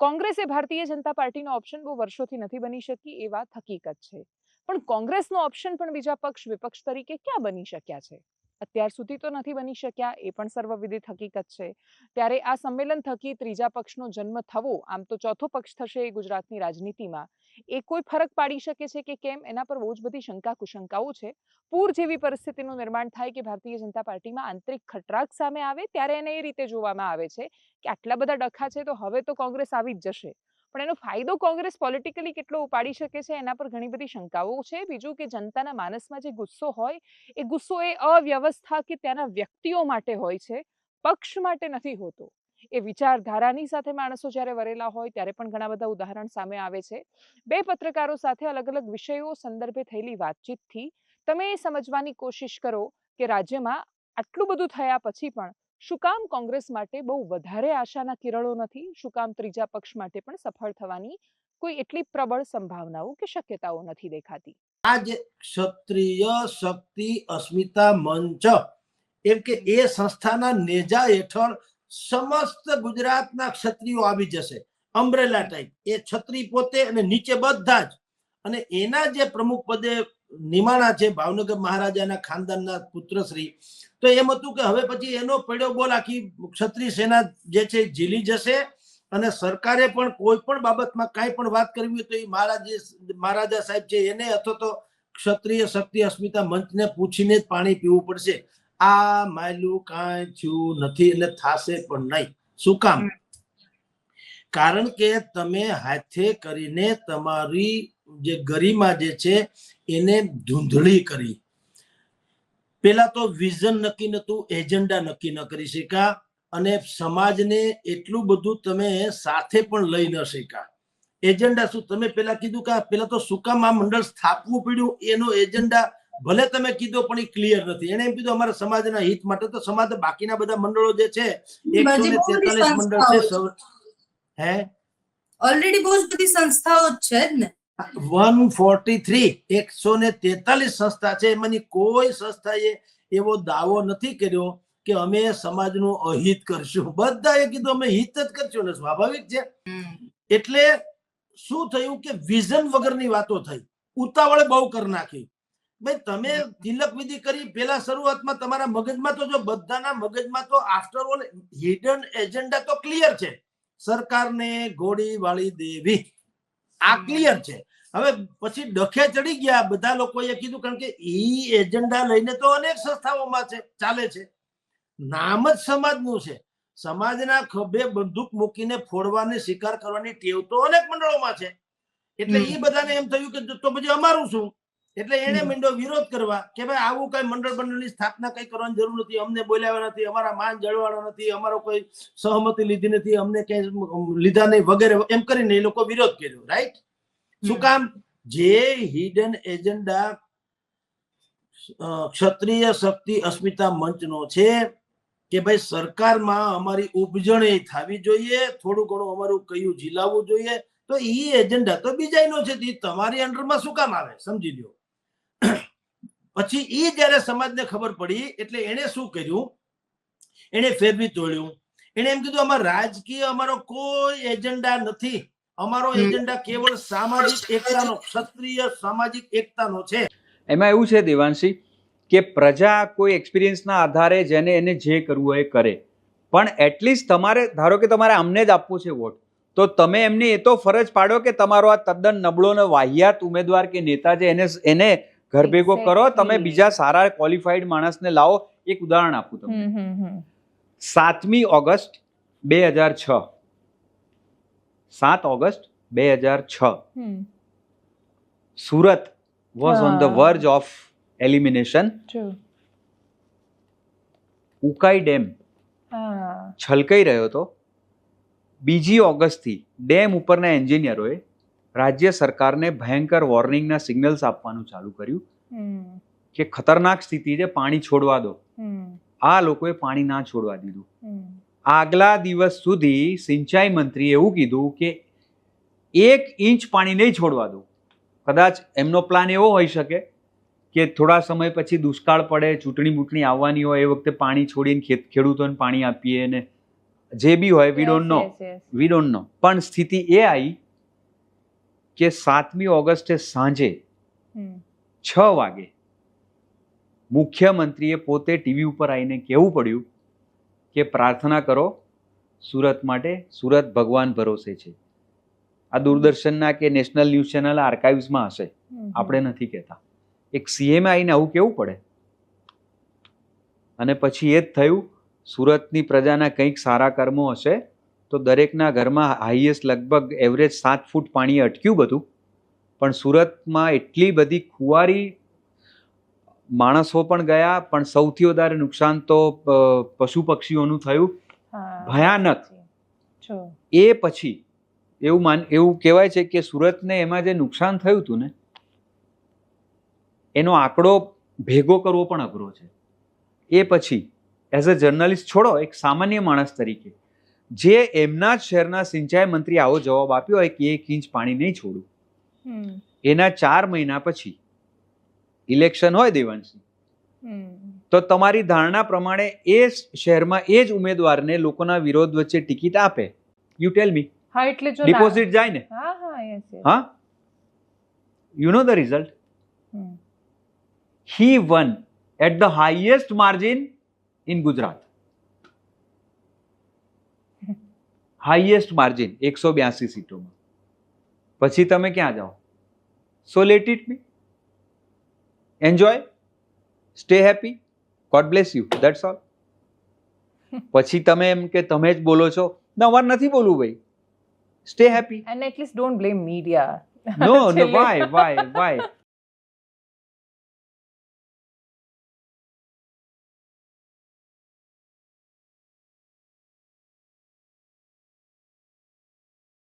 કોંગ્રેસે ભારતીય જનતા પાર્ટીનો ઓપ્શન બહુ વર્ષોથી નથી બની શકી, એ વાત હકીકત છે. પણ કોંગ્રેસનો ઓપ્શન પણ બીજા પક્ષ, વિપક્ષ તરીકે ક્યાં બની શક્યા છે? અત્યાર સુધી તો નથી બની શક્યા, એ પણ સર્વવિદિત હકીકત છે. ત્યારે આ સંમેલન થકી ત્રીજા પક્ષનો જન્મ થવો, આમ તો ચોથો પક્ષ થશે એ ગુજરાતની રાજનીતિમાં. એ કોઈ ફરક પાડી શકે છે કે કેમ? એના પર બહુ જ બધી શંકા કુશંકાઓ છે. પૂર જેવી પરિસ્થિતિનું નિર્માણ થાય કે ભારતીય જનતા પાર્ટીમાં આંતરિક ખટરાક સામે આવે ત્યારે એને એ રીતે જોવામાં આવે છે કે આટલા બધા ડખા છે તો હવે તો કોંગ્રેસ આવી જ જશે. પણ એનો ફાયદો કોંગ્રેસ પોલિટિકલી કેટલો ઉપાડી શકે છે એના પર ઘણી બધી શંકાઓ છે. બીજું કે જનતાના માનસમાં જે ગુસ્સો હોય, એ ગુસ્સો એ અવ્યવસ્થા કે ત્યાંના વ્યક્તિઓ માટે હોય છે. પક્ષ માટે નથી હોતો. એ વિચારધારાની સાથે માણસો જ્યારે વરેલા હોય ત્યારે પણ ઘણા બધા ઉદાહરણ સામે આવે છે. બે પત્રકારો સાથે અલગ અલગ વિષયો સંદર્ભે થયેલી વાતચીતથી તમે એ સમજવાની કોશિશ કરો કે રાજ્યમાં આટલું બધું થયા પછી પણ શું કામ કોંગ્રેસ માટે બહુ વધારે આશાના કિરણો નથી? શું કામ ત્રીજા પક્ષ માટે પણ સફળ થવાની કોઈ એટલી પ્રબળ સંભાવનાઓ કે શક્યતાઓ નથી દેખાતી? આ ક્ષત્રિય શક્તિ અસ્મિતા મંચ, એમ કે એ સંસ્થાના નેજા હેઠળ સમસ્ત ગુજરાતના ક્ષત્રિયો આવી જશે. અમ્બ્રેલા ટાઈપ એ છત્રી પોતે અને નીચે બધા જ. અને એના જે પ્રમુખ પદે નિમાણા છે ભાવનગર મહારાજાના ખાનદાનના પુત્રશ્રી તો એમ હતું કે હવે પછી એનો પડ્યો બોલ આખી ક્ષત્રિય સેના જે છે ઝીલી જશે અને સરકારે પણ કોઈ પણ બાબતમાં કાંઈ પણ વાત કરવી હોય તો એ મહારાજે મહારાજા સાહેબ છે એને અથવા તો ક્ષત્રિય શક્તિ અસ્મિતા મંચને પૂછીને જ પાણી પીવું પડશે. આ માયલું કાંઈ થયું નથી એટલે થાશે પણ નહીં. શું કામ? કારણ કે તમે હાથે કરીને તમારી જે ગરિમા જે છે એને ધૂંધળી કરી. પેલા તો વિઝન નક્કી નતું એજન્ડા નક્કી ન કરી શકા અને સમાજને એટલું બધું તમે સાથે પણ લઈ ન શકા એજન્ડા શું? તમે પેલા કીધું કે પેલા તો શું કામ આ મંડળ સ્થાપવું પડ્યું? એનો એજન્ડા ભલે તમે કીધો પણ એ ક્લિયર નથી. એને એમ કીધું અમારા સમાજના હિત માટે તો સમાજ બાકીના બધા મંડળો જે છે મંડળ હે? ઓલરેડી બહુ બધી સંસ્થાઓ છે જ ને? વન ફોર્ટી થ્રી એકસો ને તેતાલીસ સંસ્થા છે. એમાંની કોઈ સંસ્થાએ એવો દાવો નથી કર્યો કે અમે સમાજનું અહિત કરશું. બધાએ કીધું અમે હિત જ કરશું ને સ્વાભાવિક છે. એટલે શું થયું કે વિઝન વગરની વાતો થઈ. ઉતાવળે બહુ કરી નાખી. ભાઈ તમે તિલક વિધિ કરી પેલા શરૂઆતમાં તમારા મગજમાં તો જો બધાના મગજમાં તો આફ્ટર ઓલ હિડન એજન્ડા તો ક્લિયર છે. સરકારને ગોળી વાળી દેવી. આ ક્લિયર છે. હવે પછી ડખે ચડી ગયા બધા લોકોએ કીધું કારણ કે ઈ એજન્ડા લઈને તો અનેક સંસ્થાઓમાં છે ચાલે છે. નામ જ સમાજનું છે. સમાજના ખભે બંદૂક મૂકીને ફોડવાની શિકાર કરવાની ટેવ તો અનેક મંડળોમાં છે. એટલે. એ બધાને એમ થયું કે તો પછી અમારું શું? એટલે એને મીંડો વિરોધ કરવા કે ભાઈ આવું કઈ મંડળ મંડળની સ્થાપના કઈ કરવાની જરૂર નથી અમને બોલાવ્યા નથી અમારા માન જળવાના નથી અમારો કોઈ સહમતિ લીધી નથી અમને કઈ લીધા નહીં વગેરે એમ કરીને એ લોકો વિરોધ કર્યો રાઈટ શું કામ? જે હિડન એજન્ડા ક્ષત્રિય શક્તિ અસ્મિતા મંચનો છે કે ભાઈ સરકારમાં અમારી ઉપજણ એ થવી જોઈએ થોડું ઘણું અમારું કયું જીલાવવું જોઈએ તો એ એજન્ડા તો બીજાનો છે તમારી અંડરમાં શું કામ આવે? સમજી લ્યો. પછી એ જ્યારે સમાજને ખબર પડી એટલે એને શું કર્યું? એને ફેરવી તોડ્યું. એને એમ કીધું અમારો રાજકીય અમારો કોઈ એજન્ડા નથી. અમારો એજન્ડા કેવળ સામાજિક એકતાનો ક્ષત્રિય સામાજિક એકતાનો છે. એમાં એવું છે દેવાંશી કે પ્રજા કોઈ એક્સપિરિયન્સના આધારે જેને એને જે કરવું હોય એ કરે. પણ એટલીસ્ટ તમારે ધારો કે તમારે અમને જ આપવું છે વોટ તો તમે એમને એ તો ફરજ પાડો કે તમારો આ તદ્દન નબળો ને વાહિયાત ઉમેદવાર કે નેતા છે એને એને ઘર ભેગો કરો તમે બીજા સારા ક્વોલિફાઈડ માણસને લાવો. એક ઉદાહરણ આપું તમને. સાતમી ઓગસ્ટ બે હજાર છ. સાત ઓગસ્ટ બે હજાર છ. Surat was on the verge of elimination Ukai dam છલકાઈ રહ્યો હતો. બીજી ઓગસ્ટથી ડેમ ઉપરના એન્જિનિયરોએ રાજ્ય સરકારને ભયંકર વોર્નિંગના સિગ્નલ્સ આપવાનું ચાલુ કર્યું કે ખતરનાક સ્થિતિ છે પાણી છોડવા દો. આ લોકોએ પાણી ના છોડવા દીધું. આગલા દિવસ સુધી સિંચાઈ મંત્રી એવું કીધું કે એક ઇંચ પાણી નહીં છોડવા દો. કદાચ એમનો પ્લાન એવો હોઈ શકે કે થોડા સમય પછી દુષ્કાળ પડે ચૂંટણી બૂંટણી આવવાની હોય એ વખતે પાણી છોડીને ખેત ખેડૂતોને પાણી આપીએ ને જે બી હોય we don't know. We don't know પણ સ્થિતિ એ આવી કે સાતમી ઓગસ્ટે સાંજે છ વાગે મુખ્યમંત્રીએ પોતે ટીવી ઉપર આવીને કહેવું પડ્યું કે પ્રાર્થના કરો સુરત માટે સુરત ભગવાન ભરોસે છે. આ દૂરદર્શનના કે નેશનલ ન્યૂઝ ચેનલ આર્કાઇવ્સમાં હશે. આપણે નથી કહેતા. એક સીએમ આવીને આવું કેવું પડે? અને પછી એ જ થયું સુરતની પ્રજાના કંઈક સારા કર્મો હશે તો દરેકના ઘરમાં હાઈએસ્ટ લગભગ એવરેજ સાત ફૂટ પાણી અટક્યું બધું. પણ સુરતમાં એટલી બધી ખુવારી માણસો પણ ગયા પણ સૌથી વધારે નુકસાન તો પશુ પક્ષીઓનું થયું. ભયાનક. એ પછી એવું માન એવું કહેવાય છે કે સુરતને એમાં જે નુકસાન થયું હતું ને એનો આંકડો ભેગો કરવો પણ અઘરો છે. એ પછી એઝ અ જર્નલિસ્ટ છોડો એક સામાન્ય માણસ તરીકે જે એમના જ શહેરના સિંચાઈ મંત્રી આવો જવાબ આપ્યો હોય કે એક ઇંચ પાણી નહીં છોડું. એના ચાર મહિના પછી ઇલેક્શન હોય દેવાંશી તો તમારી ધારણા પ્રમાણે એ શહેરમાં એ જ ઉમેદવારને લોકોના વિરોધ વચ્ચે ટિકિટ આપે. યુ ટેલ મી હા એટલે જો ડિપોઝિટ જાય ને? હા you know the result he won at the highest margin in in highest margin એકસો બ્યાસી સીટોમાં પછી તમે ક્યાં જાઓ so let it be enjoy stay happy God bless you that's all પછી તમે એમ કે તમે જ બોલો છો ના અમારે નથી બોલવું ભાઈ. Stay happy and at least don't blame media. No no છેલ્લે. Why why Y